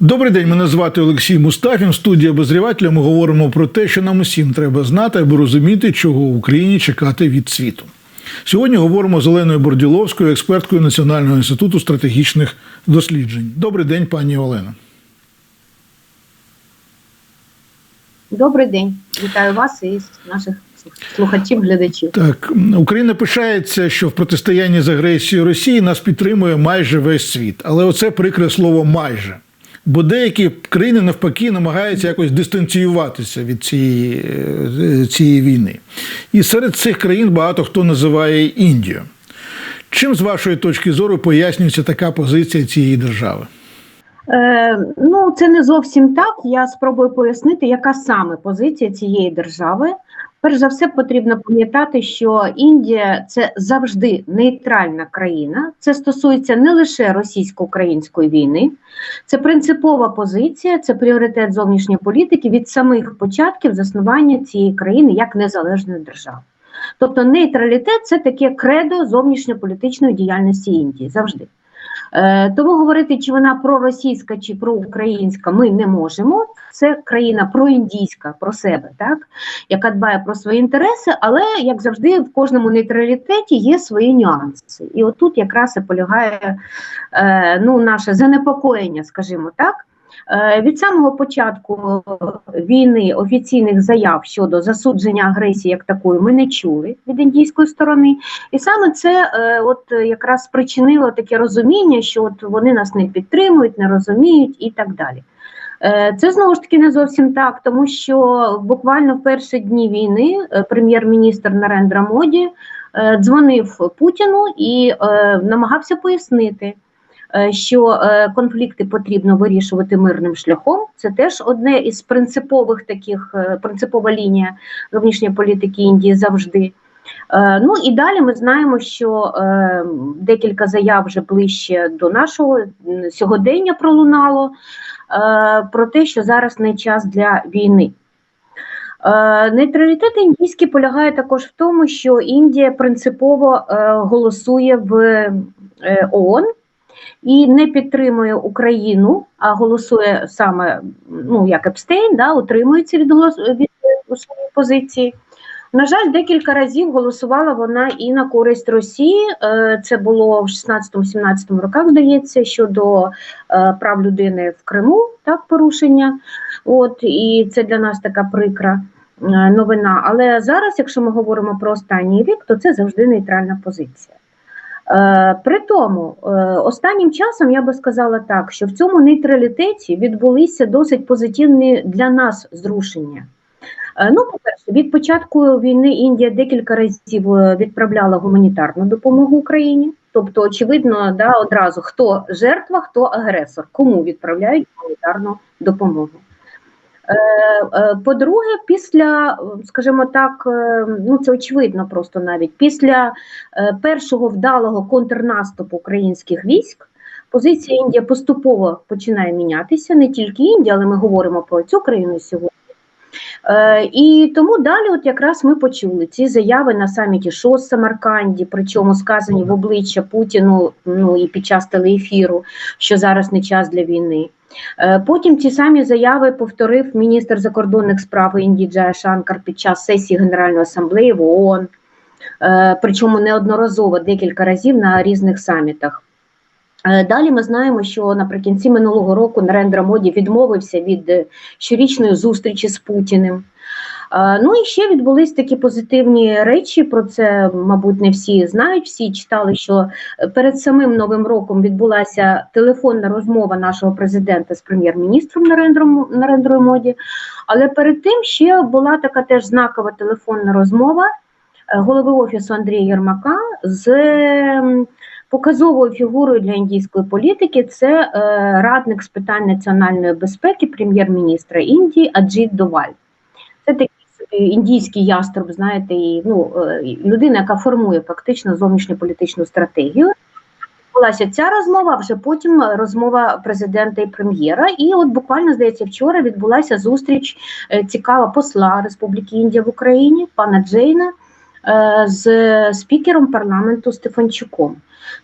Добрий день, мене звати Олексій Мустафін. В студії обозрівателя ми говоримо про те, що нам усім треба знати, аби розуміти, чого в Україні чекати від світу. Сьогодні говоримо з Оленою Борділовською, експерткою Національного інституту стратегічних досліджень. Добрий день, пані Олена. Добрий день, вітаю вас і наших слухачів, глядачів. Так, Україна пишається, що в протистоянні з агресією Росії нас підтримує майже весь світ. Але оце прикре слово майже. Бо деякі країни навпаки намагаються якось дистанціюватися від цієї, е, цієї війни. І серед цих країн багато хто називає Індію. Чим з вашої точки зору пояснюється така позиція цієї держави? Е, ну, це не зовсім так. Я спробую пояснити, яка саме позиція цієї держави. Перш за все, потрібно пам'ятати, що Індія це завжди нейтральна країна. Це стосується не лише російсько-української війни, це принципова позиція, це пріоритет зовнішньої політики від самих початків заснування цієї країни як незалежної держави. Тобто нейтралітет це таке кредо зовнішньополітичної діяльності Індії завжди. Е, Тому говорити, чи вона проросійська чи проукраїнська, ми не можемо. Це країна проіндійська про себе, так яка дбає про свої інтереси, але як завжди, в кожному нейтралітеті є свої нюанси. І отут якраз і полягає е, ну, наше занепокоєння, скажімо так. Е, Від самого початку війни офіційних заяв щодо засудження агресії як такої ми не чули від індійської сторони, і саме це е, от якраз спричинило таке розуміння, що от вони нас не підтримують, не розуміють і так далі. Е, Це знову ж таки не зовсім так, тому що буквально в перші дні війни прем'єр-міністр Нарендра Моді дзвонив Путіну і намагався пояснити, що е, конфлікти потрібно вирішувати мирним шляхом. Це теж одне із принципових таких е, принципова лінія зовнішньої політики Індії завжди. Е, Ну і далі ми знаємо, що е, декілька заяв вже ближче до нашого сьогодення пролунало е, про те, що зараз не час для війни. Е, Нейтралітет індійський полягає також в тому, що Індія принципово е, голосує в е, ООН і не підтримує Україну, а голосує саме ну, як Епстейн, да, утримується від, голос, від своєї позиції. На жаль, декілька разів голосувала вона і на користь Росії. Е, Це було в 16-17 роках, здається, щодо е, прав людини в Криму, так, порушення. От, і це для нас така прикра е, новина. Але зараз, якщо ми говоримо про останній рік, то це завжди нейтральна позиція. Е, При тому, е, останнім часом я би сказала так, що в цьому нейтралітеті відбулися досить позитивні для нас зрушення. Е, Ну, по-перше, від початку війни Індія декілька разів відправляла гуманітарну допомогу Україні. Тобто, очевидно, да, одразу хто жертва, хто агресор, кому відправляють гуманітарну допомогу. Е, е, По-друге, після, скажімо так, е, ну це очевидно просто навіть після першого вдалого контрнаступу українських військ. Позиція Індії поступово починає мінятися, не тільки Індія, але ми говоримо про цю країну сьогодні. Е, і тому далі, от якраз ми почули ці заяви на саміті ШОС Самарканді, причому сказані в обличчя Путіну ну і під час телеефіру, що зараз не час для війни. Е, Потім ті самі заяви повторив міністр закордонних справ Індії Джая Шанкар під час сесії Генеральної асамблеї в ООН, е, причому неодноразово декілька разів на різних самітах. Е, Далі ми знаємо, що наприкінці минулого року Нарендра Моді відмовився від щорічної зустрічі з Путіним. Е, Ну і ще відбулись такі позитивні речі. Про це, мабуть, не всі знають. Всі читали, що е, перед самим новим роком відбулася телефонна розмова нашого президента з прем'єр-міністром Нарендрою Моді. Але перед тим ще була така теж знакова телефонна розмова е, голови офісу Андрія Єрмака з показовою фігурою для індійської політики. Це радник з питань національної безпеки прем'єр-міністра Індії Аджіт Доваль. Собі індійський яструб, знаєте, і, ну, е, людина, яка формує фактично зовнішньополітичну стратегію. Відбулася ця розмова, вже потім розмова президента і прем'єра. І от буквально здається, вчора відбулася зустріч е, цікава посла Республіки Індія в Україні, пана Джейна. е, з спікером парламенту Стефанчуком.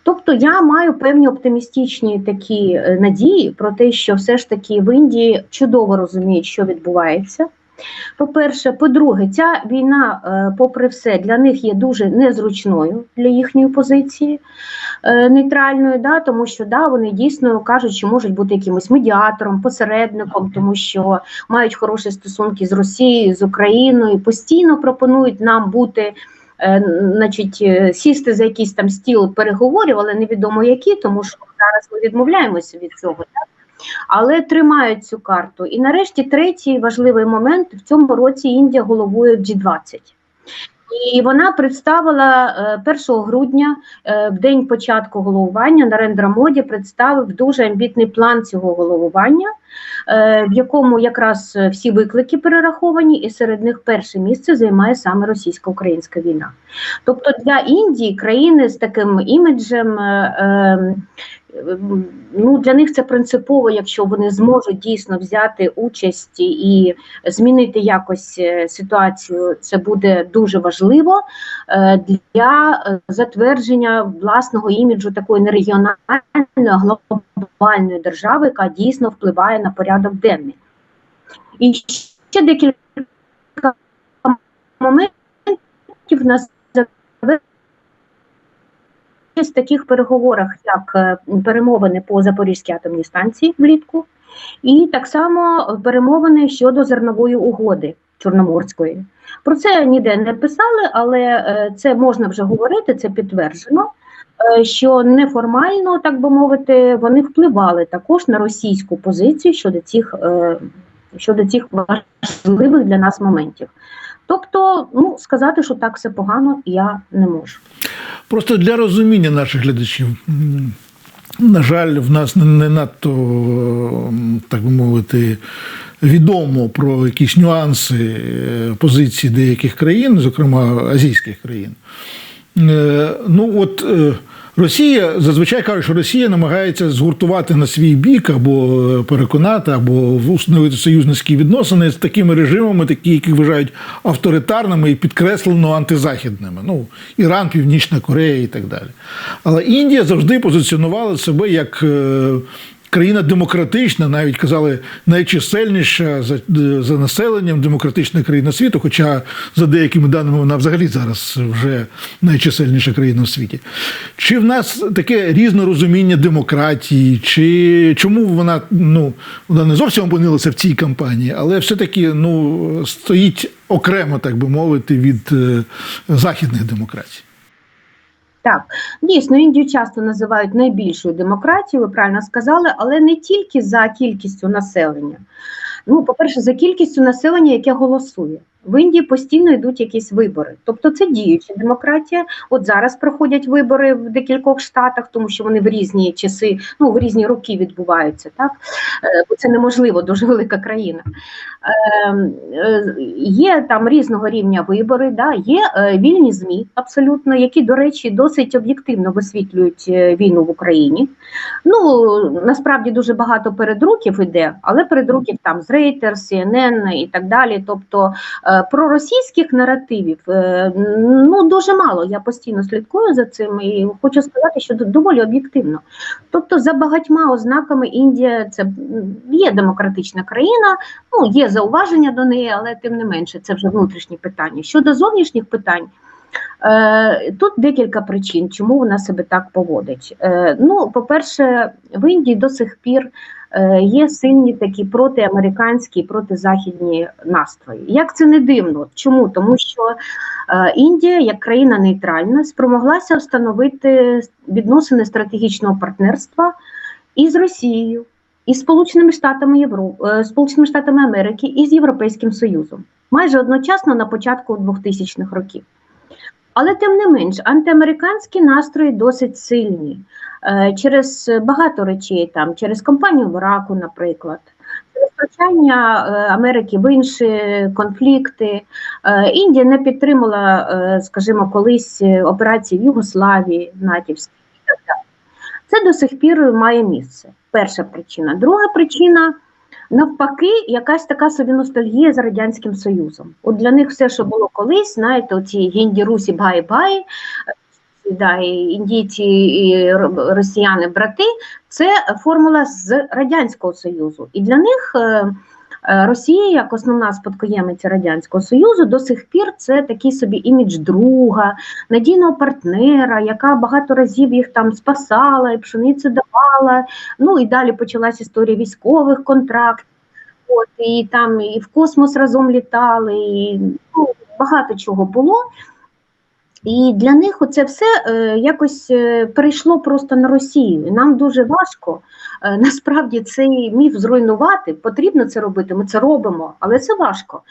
Тобто я маю певні оптимістичні такі е, надії про те, що все ж таки в Індії чудово розуміють, що відбувається. По-перше, по-друге, ця війна, е, попри все, для них є дуже незручною для їхньої позиції е, нейтральною, да, тому що да, вони дійсно кажуть, що можуть бути якимось медіатором, посередником, тому що мають хороші стосунки з Росією, з Україною, постійно пропонують нам бути. е, Значить, сісти за якийсь там стіл переговорів, але невідомо які, тому що зараз ми відмовляємося від цього. Так? Але тримають цю карту. І нарешті третій важливий момент в цьому році Індія головує в G20. І вона представила е, 1 грудня, е, в день початку головування, Нарендра Моді представив дуже амбітний план цього головування, е, в якому якраз е, всі виклики перераховані, і серед них перше місце займає саме російсько-українська війна. Тобто для Індії країни з таким іміджем. Ну, для них це принципово, якщо вони зможуть дійсно взяти участь і змінити якось е, ситуацію, це буде дуже важливо е, для затвердження власного іміджу такої не регіональної, а глобальної держави, яка дійсно впливає на порядок денний. І ще декілька моментів на з таких переговорах, як е, перемовини по Запорізькій атомній станції влітку, і так само перемовини щодо зернової угоди Чорноморської. Про це ніде не писали, але е, це можна вже говорити, це підтверджено. е, Що неформально, так би мовити, вони впливали також на російську позицію щодо цих, щодо цих важливих для нас моментів. Тобто, ну сказати, що так все погано, я не можу. Просто для розуміння наших глядачів. На жаль, в нас не- надто, так би мовити, відомо про якісь нюанси е, позиції деяких країн, зокрема азійських країн. Е, Ну, от е, Росія зазвичай каже, що Росія намагається згуртувати на свій бік або е, переконати, або встановити союзницькі відносини з такими режимами, такі, які вважають авторитарними і підкреслено антизахідними. Ну, Іран, Північна Корея і так далі. Але Індія завжди позиціонувала себе як. Країна демократична, навіть казали, найчисельніша за, за населенням демократична країна світу, хоча за деякими даними вона взагалі зараз вже найчисельніша країна в світі. Чи в нас таке різне розуміння демократії, чи чому вона ну вона не зовсім опинилася в цій кампанії, але все-таки ну, стоїть окремо, так би мовити, від е, західних демократій? Так, дійсно, Індію часто називають найбільшою демократією, ви правильно сказали, але не тільки за кількістю населення. Ну, по-перше, за кількістю населення, яке голосує. В Індії постійно йдуть якісь вибори. Тобто це діюча демократія. От зараз проходять вибори в декількох штатах, тому що вони в різні часи, ну в різні роки відбуваються. Так Е, бо це неможливо, дуже велика країна. Е, е, Є там різного рівня вибори, да, є е, вільні ЗМІ, абсолютно, які, до речі, досить об'єктивно висвітлюють війну в Україні. Ну насправді дуже багато передруків іде, але передруків там з Reuters, CNN і так далі. Тобто проросійських наративів е, ну дуже мало. Я постійно слідкую за цим і хочу сказати, що доволі об'єктивно. Тобто, за багатьма ознаками Індія це є демократична країна. Ну є зауваження до неї, але тим не менше, це вже внутрішні питання. Щодо зовнішніх питань. Е, Тут декілька причин, чому вона себе так поводить. Е, Ну, по-перше, в Індії до сих пір е, є сильні такі протиамериканські, протизахідні настрої. Як це не дивно? Чому? Тому що е, Індія, як країна нейтральна, спромоглася встановити відносини стратегічного партнерства із Росією, із Сполученими Штатами Європи, Сполученими Штатами Америки і з Європейським Союзом майже одночасно на початку 2000-х років. Але тим не менш, антиамериканські настрої досить сильні Е, через багато речей, там через кампанію в Іраку, наприклад, через е, Америки в інші конфлікти. Е, Індія не підтримала, скажімо, колись операції в Югославії, натівські. Це до сих пір має місце. Перша причина. Друга причина навпаки, якась така собі ностальгія за радянським союзом. От для них все, що було колись, знаєте, оці гінді русі бай-бай, да, і індійці і росіяни брати, це формула з радянського союзу. І для них. Е, Росія, як основна спадкоємиця радянського союзу, до сих пір це такий собі імідж друга, надійного партнера, яка багато разів їх там спасала і пшеницю давала. Ну і далі почалась історія військових контрактів. От, і там і в космос разом літали, і ну, багато чого було. І для них оце все е, якось е, перейшло просто на Росію. Нам дуже важко е, насправді цей міф зруйнувати. Потрібно це робити, ми це робимо, але це важко.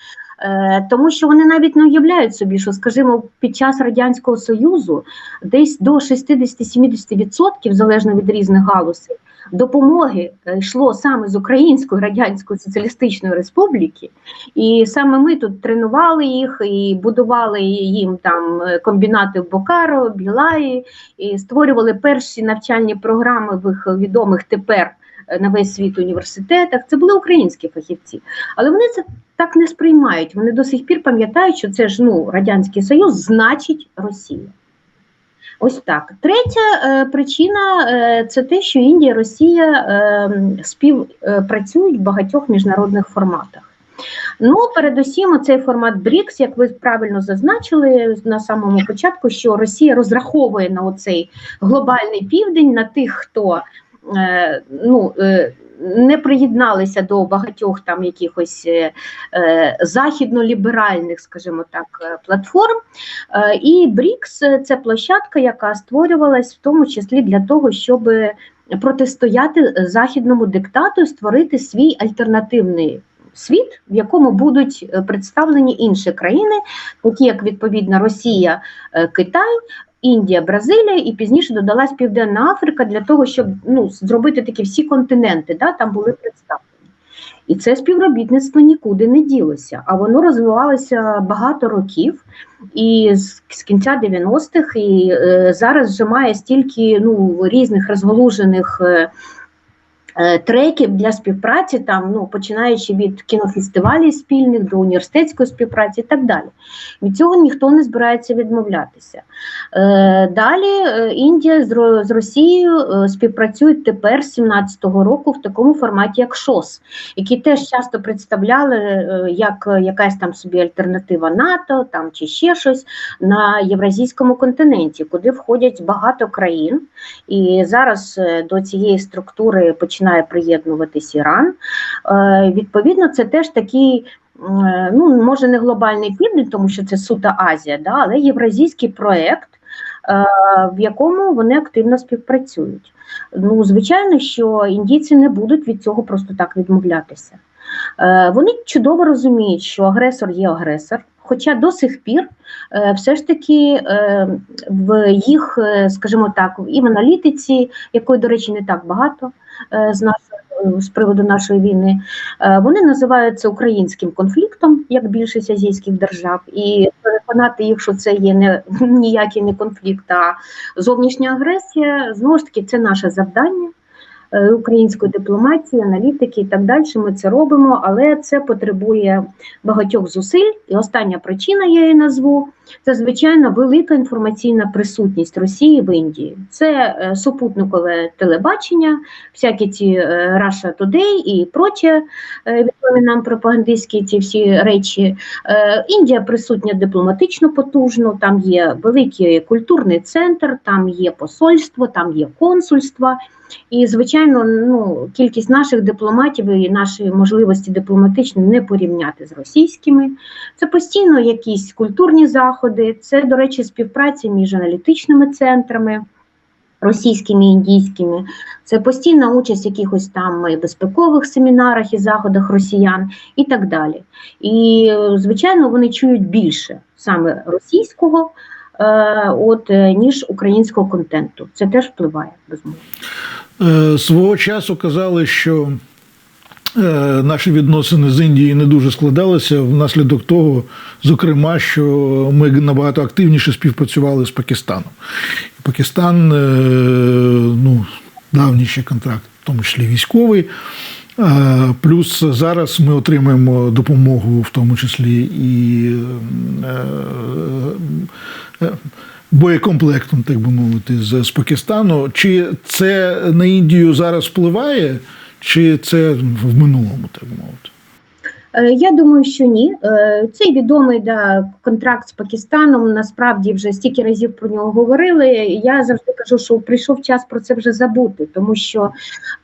Тому що вони навіть не уявляють собі, що, скажімо, під час Радянського Союзу десь до 60-70%, залежно від різних галузей, допомоги е, йшло саме з Української Радянської Соціалістичної Республіки, і саме ми тут тренували їх і будували їм там е, комбінати в Бокаро, Білаї, і створювали перші навчальні програми в їх відомих тепер е, на весь світ університетах. Це були українські фахівці, але вони це так не сприймають. Вони до сих пір пам'ятають, що це ж ну Радянський Союз значить Росія. Ось так. Третя е, причина е, це те, що Індія і Росія е, співпрацюють в багатьох міжнародних форматах. Ну, передусім, цей формат БРІКС, як ви правильно зазначили на самому початку, що Росія розраховує на оцей глобальний південь, на тих, хто ну, не приєдналися до багатьох там якихось е, е, західно-ліберальних, скажімо так, е, платформ. Е, І БРІКС це площадка, яка створювалась в тому числі для того, щоб протистояти західному диктату створити свій альтернативний світ, в якому будуть представлені інші країни, такі як відповідно Росія, е, Китай. Індія, Бразилія і пізніше додалась Південна Африка для того, щоб ну, зробити такі всі континенти, да, там були представлені. І це співробітництво нікуди не ділося, а воно розвивалося багато років, і з, з кінця 90-х, і е, зараз вже має стільки ну, різних розголужених е, треків для співпраці, там, ну, починаючи від кінофестивалів спільних до університетської співпраці і так далі. Від цього ніхто не збирається відмовлятися. Е, Далі е, Індія з, Росією е, співпрацюють тепер з 17-го року в такому форматі, як ШОС, які теж часто представляли е, як е, якась там собі альтернатива НАТО там, чи ще щось на євразійському континенті, куди входять багато країн. І зараз е, до цієї структури починає приєднуватись Іран. Е, Відповідно, це теж такий. е, Ну, може, не глобальний південь, тому що це сута Азія, да, але євразійський проєкт, е, в якому вони активно співпрацюють. Ну, звичайно, що індійці не будуть від цього просто так відмовлятися. Вони чудово розуміють, що агресор є агресор. Хоча до сих пір все ж таки в їх, скажімо так, і в аналітиці, якої, до речі, не так багато з нашої з приводу нашої війни, е, вони називають це українським конфліктом, як більшість азійських держав, і переконати їх, що це є не ніякий не конфлікт, а зовнішня агресія. Знову ж таки, це наше завдання е, української дипломатії, аналітики і так далі. Ми це робимо, але це потребує багатьох зусиль. І остання причина я її назву це звичайно велика інформаційна присутність Росії в Індії. Це е, супутникове телебачення, всякі ці е, Russia Today і проче відомі нам пропагандистські ці всі речі. Е, Індія присутня дипломатично потужно, там є великий культурний центр, там є посольство, там є консульство. І, звичайно, ну, кількість наших дипломатів і наші можливості дипломатичні не порівняти з російськими. Це постійно якісь культурні заходи, це, до речі, співпраця між аналітичними центрами. Російськими і індійськими, це постійна участь в якихось там і безпекових семінарах і заходах росіян і так далі. І, е, звичайно, вони чують більше саме російського, е, от, е, ніж українського контенту. Це теж впливає безумовно. Е, Свого часу казали, що е, наші відносини з Індією не дуже складалися внаслідок того, зокрема, що ми набагато активніше співпрацювали з Пакистаном. Пакистан, е, ну, давній контракт, в тому числі військовий. Е, Плюс зараз ми отримуємо допомогу, в тому числі і е, е, боєкомплектом, так би мовити, з Пакистану. Чи це на Індію зараз впливає, чи це в минулому, так мовити? Е, Я думаю, що ні. Е, Цей відомий да, контракт з Пакистаном насправді вже стільки разів про нього говорили. Я завжди кажу, що прийшов час про це вже забути, тому що,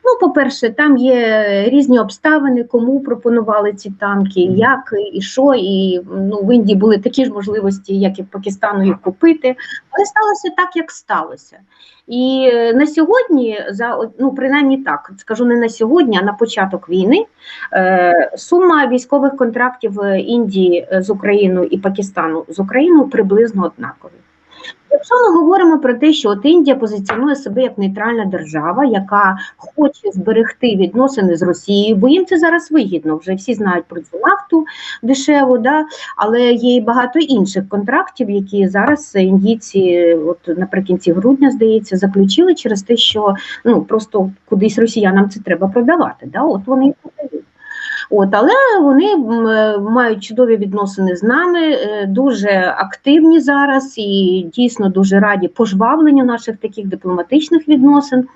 ну, по-перше, там є різні обставини, кому пропонували ці танки, як і що. І ну, в Індії були такі ж можливості, як і в Пакистану їх купити. Але сталося так, як сталося. І е, на сьогодні, за ну принаймні так, скажу не на сьогодні, а на початок війни. Сума військових контрактів е, Індії е, з Україною і Пакистану з Україною приблизно однакові. Якщо ми говоримо про те, що от Індія позиціонує себе як нейтральна держава, яка хоче зберегти відносини з Росією, бо їм це зараз вигідно. Вже всі знають про цю нафту дешеву, да? але є і багато інших контрактів, які зараз індійці, от наприкінці грудня, здається, заключили через те, що ну просто кудись росіянам це треба продавати. Да? От вони і продають. От, але вони е, мають чудові відносини з нами, е, дуже активні зараз і дійсно дуже раді пожвавленню наших таких дипломатичних відносин.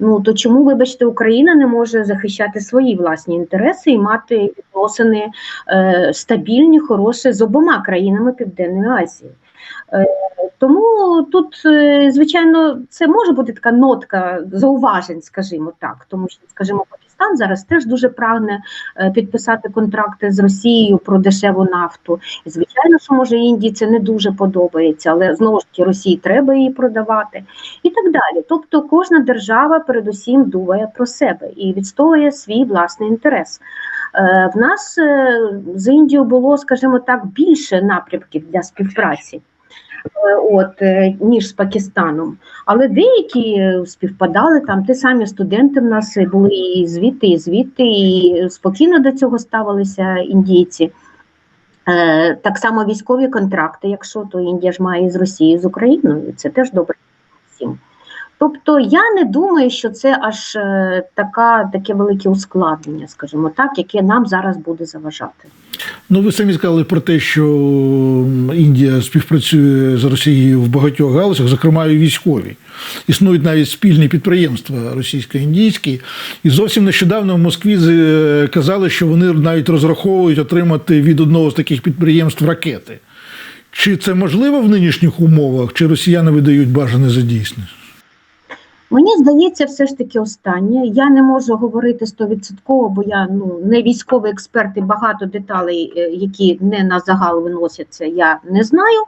Ну то чому, вибачте, Україна не може захищати свої власні інтереси і мати відносини е, стабільні, хороші з обома країнами Південної Азії? Е, тому тут, е, звичайно, це може бути така нотка зауважень, скажімо так, тому що, скажімо, Пакистан зараз теж дуже прагне е, підписати контракти з Росією про дешеву нафту. І, звичайно, що може Індії це не дуже подобається, але знову ж таки Росії треба її продавати і так далі. Тобто кожна держава передусім думає про себе і відстоює свій власний інтерес. Е, В нас е, з Індією було, скажімо так, більше напрямків для співпраці. Е, От е, ніж з Пакистаном, але деякі е, співпадали там. Ті самі студенти в нас були і звідти, і звідти, і спокійно до цього ставилися індійці. Так само військові контракти, якщо то Індія ж має з Росією, з Україною, це теж добре всім. Тобто я не думаю, що це аж е, така, таке велике ускладнення, скажімо так, яке нам зараз буде заважати. Ну, ви самі сказали про те, що Індія співпрацює з Росією в багатьох галузях, зокрема і військові. Існують навіть спільні підприємства російсько-індійські. І зовсім нещодавно в Москві казали, що вони навіть розраховують отримати від одного з таких підприємств ракети. Чи це можливо в нинішніх умовах, чи росіяни видають бажане за дійсне? Мені здається, все ж таки останнє. Я не можу говорити стовідсотково, бо я ну не військовий експерт і багато деталей, е, які не на загал виносяться, я не знаю.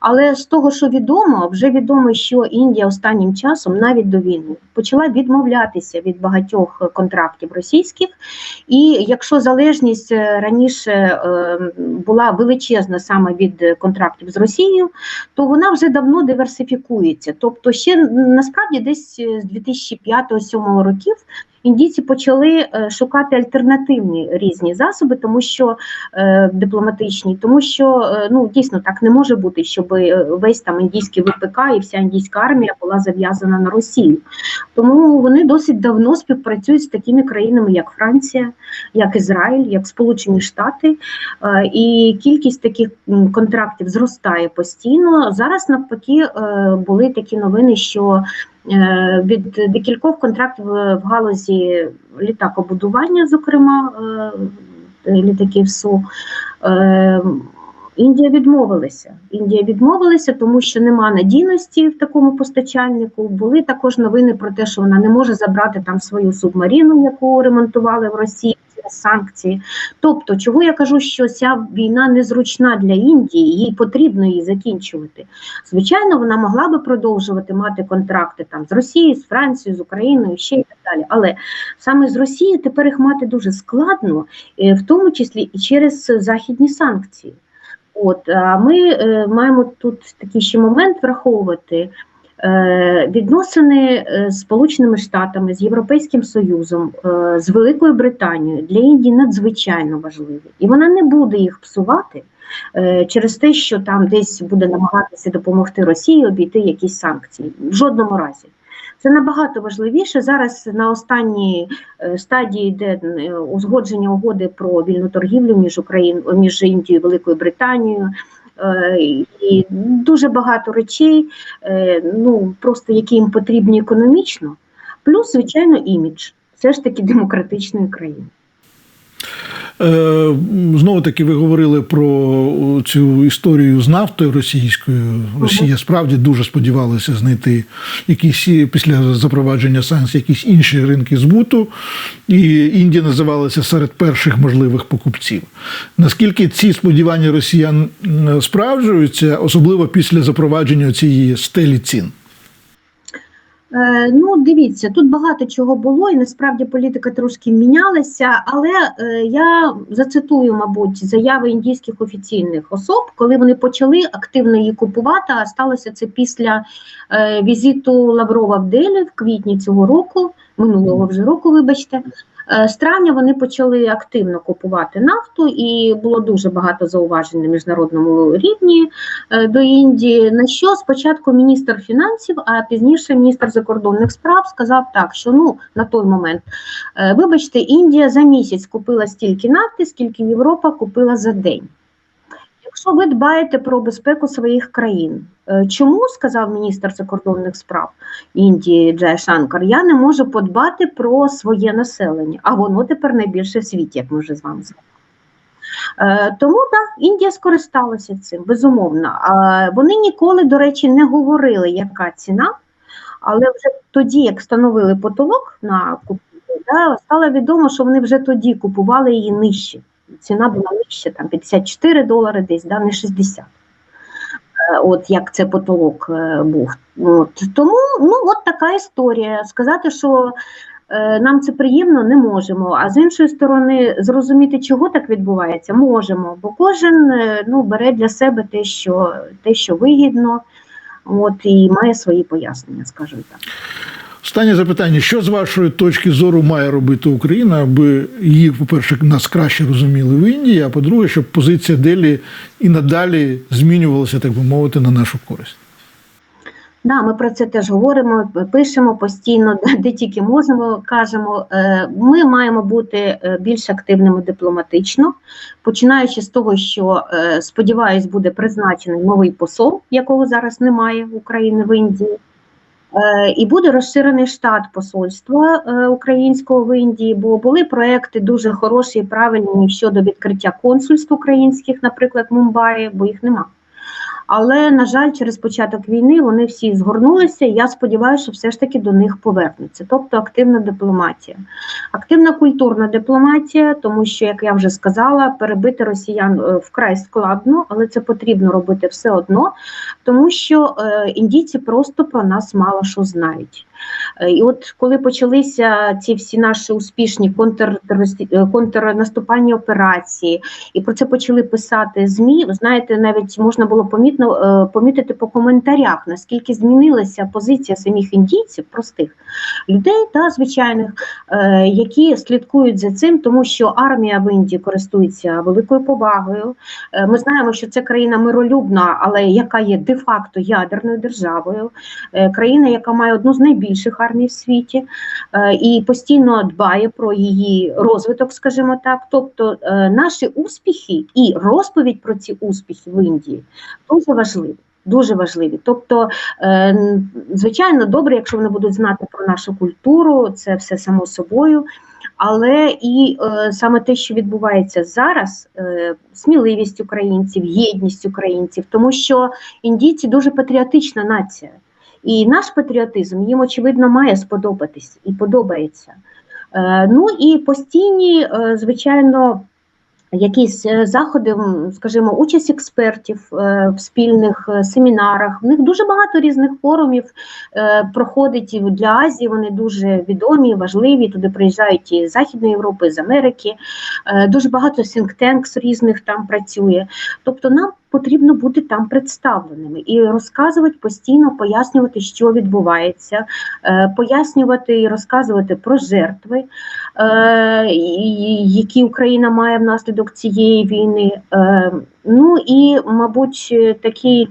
Але з того, що відомо, вже відомо, що Індія останнім часом, навіть до війни, почала відмовлятися від багатьох контрактів російських. І якщо залежність е, раніше е, була величезна саме від контрактів з Росією, то вона вже давно диверсифікується. Тобто, ще насправді десь е, з 2005-2007 років індійці почали е, шукати альтернативні різні засоби, тому що е, дипломатичні, тому що ну дійсно так не може бути, щоб весь там індійський ВПК і вся індійська армія була зав'язана на Росію. Тому вони досить давно співпрацюють з такими країнами, як Франція, як Ізраїль, як Сполучені Штати, і кількість таких контрактів зростає постійно. Зараз навпаки були такі новини, що від декількох контрактів в галузі літакобудування, зокрема е, літаків СУ. Індія відмовилася. Індія відмовилася, тому що нема надійності в такому постачальнику. Були також новини про те, що вона не може забрати там свою субмарину, яку ремонтували в Росії санкції. Тобто, чого я кажу, що ця війна незручна для Індії, їй потрібно її закінчувати. Звичайно, вона могла би продовжувати мати контракти там з Росією, з Францією, з Україною, ще і так далі. Але саме з Росією тепер їх мати дуже складно, е, в тому числі і через західні санкції. От а ми е, маємо тут такий ще момент враховувати. Е, Відносини е, з Сполученими Штатами, з Європейським Союзом, з Великою Британією для Індії надзвичайно важливі, і вона не буде їх псувати через те, що там десь буде намагатися допомогти Росії обійти якісь санкції. В жодному разі. Це набагато важливіше зараз на останній е, стадії йде е, узгодження угоди про вільну торгівлю між Україною між Індією і Великою Британією. Е, І дуже багато речей, ну просто які їм потрібні економічно, плюс, звичайно, імідж. Все ж таки демократичної країни. Е, Знову таки, ви говорили про цю історію з нафтою російською. Росія справді дуже сподівалася знайти якісь після запровадження санкцій якісь інші ринки збуту, і Індія називалася серед перших можливих покупців. Наскільки ці сподівання росіян справджуються, особливо після запровадження цієї стелі цін? Е, Ну, дивіться, тут багато чого було, і насправді політика трошки мінялася, але е, я зацитую, мабуть, заяви індійських офіційних особ, коли вони почали активно її купувати. А сталося це після е, візиту Лаврова в Делі в квітні цього року, минулого вже року, вибачте. Е, З травня вони почали активно купувати нафту, і було дуже багато зауважень на міжнародному рівні е, до Індії. На що спочатку міністр фінансів, а пізніше міністр закордонних справ сказав так, що ну на той момент, е, вибачте, Індія за місяць купила стільки нафти, скільки Європа купила за день. Якщо ви дбаєте про безпеку своїх країн, е, чому сказав міністр закордонних справ Індії Джай Шанкар, я не можу подбати про своє населення, а воно тепер найбільше в світі, як ми вже з вами сказали. Е, Тому так, Індія скористалася цим, безумовно. Вони ніколи, до речі, не говорили, яка ціна, але вже тоді, як встановили потолок на купівлю, стало відомо, що вони вже тоді купували її нижче. Ціна була нижче, там 54 долари десь, да, не 60. Е, От як це потолок е, був. От. Тому ну, от така історія. Сказати, що е, нам це приємно, не можемо. А з іншої сторони, зрозуміти, чого так відбувається, можемо. Бо кожен ну, бере для себе те, що, те, що вигідно, от, і має свої пояснення, скажімо так. Останнє запитання: що з вашої точки зору має робити Україна, аби її, по-перше, нас краще розуміли в Індії, а по-друге, щоб позиція Делі і надалі змінювалася, так би мовити, на нашу користь? Да, ми про це теж говоримо, пишемо постійно, де тільки можемо, кажемо. Е, Ми маємо бути е, більш активними дипломатично, починаючи з того, що е, сподіваюсь, буде призначений новий посол, якого зараз немає України в Індії. Е, І буде розширений штат посольства е, українського в Індії, бо були проекти дуже хороші і правильні щодо відкриття консульств українських, наприклад, Мумбаї, бо їх нема. Але, на жаль, через початок війни вони всі згорнулися. і Я сподіваюся, що все ж таки до них повернуться. Тобто активна дипломатія, активна культурна дипломатія, тому що, як я вже сказала, перебити росіян е, вкрай складно, але це потрібно робити все одно, тому що е, індійці просто про нас мало що знають. Е, І от коли почалися ці всі наші успішні е, контрнаступальні операції, і про це почали писати ЗМІ, знаєте, навіть можна було помітно е, помітити по коментарях, наскільки змінилася позиція самих індійців, простих людей та звичайних, які слідкують за цим, тому що армія в Індії користується великою повагою. Ми знаємо, що це країна миролюбна, але яка є де-факто ядерною державою, країна, яка має одну з найбільших армій в світі е, і постійно дбає про її розвиток, скажімо так. Тобто е, наші успіхи і розповідь про ці успіхи в Індії дуже важливі. Дуже важливі. Тобто, е, звичайно, добре, якщо вони будуть знати про нашу культуру, це все само собою. Але і саме те, що відбувається зараз, сміливість українців, єдність українців, тому що індійці дуже патріотична нація. І наш патріотизм їм, очевидно, має сподобатись і подобається. Е, ну і постійні, е, звичайно, якісь е, заходи, скажімо, участь експертів в спільних семінарах. В них дуже багато різних форумів проходить для Азії. Вони дуже відомі, важливі. Туди приїжджають і з Західної Європи, з Америки. Дуже багато tanks різних там працює. Тобто нам потрібно бути там представленими і розказувати постійно, пояснювати, що відбувається, е, пояснювати і розказувати про жертви, е, які Україна має внаслідок цієї війни. Е, Ну і, мабуть, такий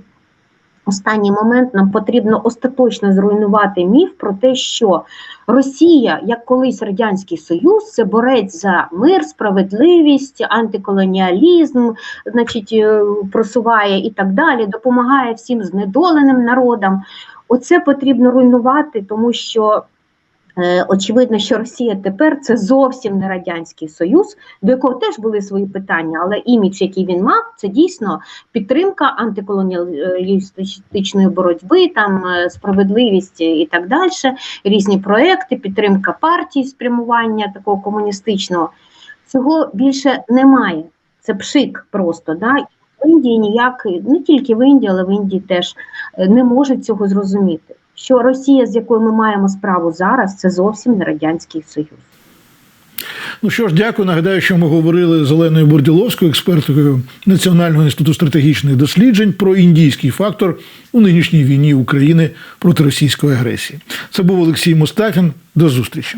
останній момент нам потрібно остаточно зруйнувати міф про те, що Росія, як колись Радянський Союз, це борець за мир, справедливість, антиколоніалізм, значить, е, просуває і так далі, допомагає всім знедоленим народам. Оце потрібно руйнувати, тому що. Е, Очевидно, що Росія тепер це зовсім не радянський союз, до якого теж були свої питання, але імідж, який він мав, це дійсно підтримка антиколоніалістичної боротьби, там е, справедливість і так далі, різні проекти, підтримка партій, спрямування такого комуністичного. Цього більше немає. Це пшик просто. Да? В Індії ніяк, не тільки в Індії, але в Індії теж е, не можуть цього зрозуміти. Що Росія, з якою ми маємо справу зараз, це зовсім не радянський союз. Ну що ж, дякую. Нагадаю, що ми говорили з Оленою Борділовською, експерткою Національного інституту стратегічних досліджень про індійський фактор у нинішній війні України проти російської агресії. Це був Олексій Мустафін. До зустрічі.